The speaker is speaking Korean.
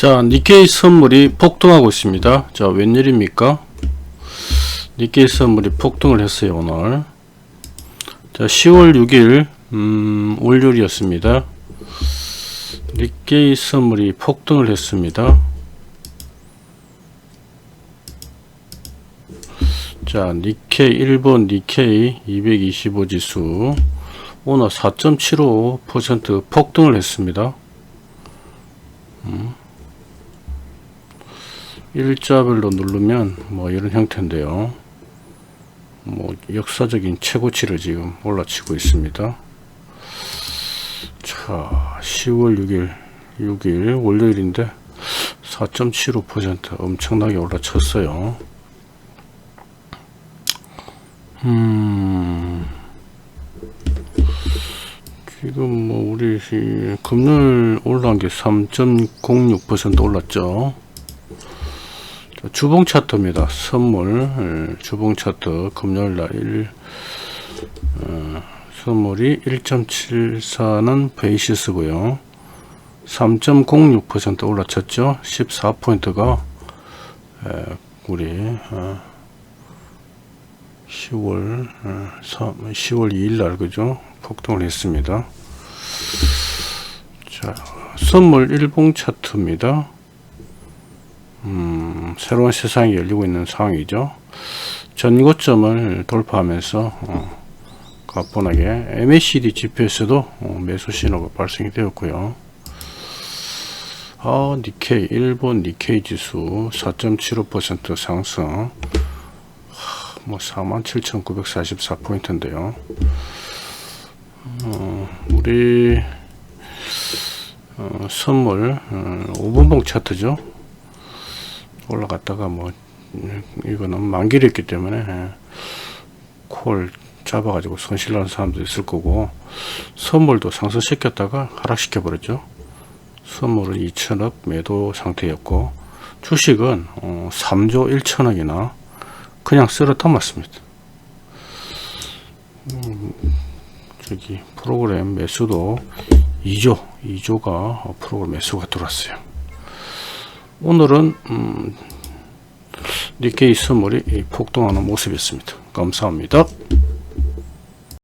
자, 니케이 선물이 폭등하고 있습니다. 자, 웬일입니까? 니케이 선물이 폭등을 했어요, 오늘. 자, 10월 6일, 음, 월요일이었습니다. 니케이 선물이 폭등을 했습니다. 자, 니케이, 일본 니케이 225 지수. 오늘 4.75% 폭등을 했습니다. 일자별로 누르면 뭐 이런 형태인데요. 뭐 역사적인 최고치를 지금 올라치고 있습니다. 자, 10월 6일, 6일 월요일인데 4.75% 엄청나게 올라쳤어요. 음, 지금 뭐 우리 이 금요일 올라온 게 3.06% 올랐죠. 자, 주봉 차트입니다. 선물 예, 주봉 차트 금요일 날 1, 어, 선물이 1.74는 베이시스고요. 3.06% 올라쳤죠. 14포인트가 우리 어, 10월 어, 3, 10월 2일 날 그죠? 폭등을 했습니다. 자, 선물 일봉 차트입니다. 음, 새로운 세상이 열리고 있는 상황이죠. 전고점을 돌파하면서 어, 가뿐하게 MACD 지표에서도 어, 매수 신호가 발생이 되었고요. 아, 니케이 일본 니케이 지수 4.75% 상승. 하, 뭐 47,944포인트인데요. 어, 우리 어, 선물 어, 5분봉 차트죠. 올라갔다가 뭐 음, 이거는 만기를 했기 때문에 예, 콜 잡아가지고 손실 나는 사람도 있을 거고 선물도 상승시켰다가 하락시켜 버렸죠. 선물은 2천억 매도 상태였고 주식은 어, 3조 1천억이나 그냥 쓸어 담았습니다. 음, 저기 프로그램 매수도 2조 2조가 프로그램 매수가 들어왔어요. 오늘은 음, 니케이 선물이 폭등하는 모습이었습니다. 감사합니다.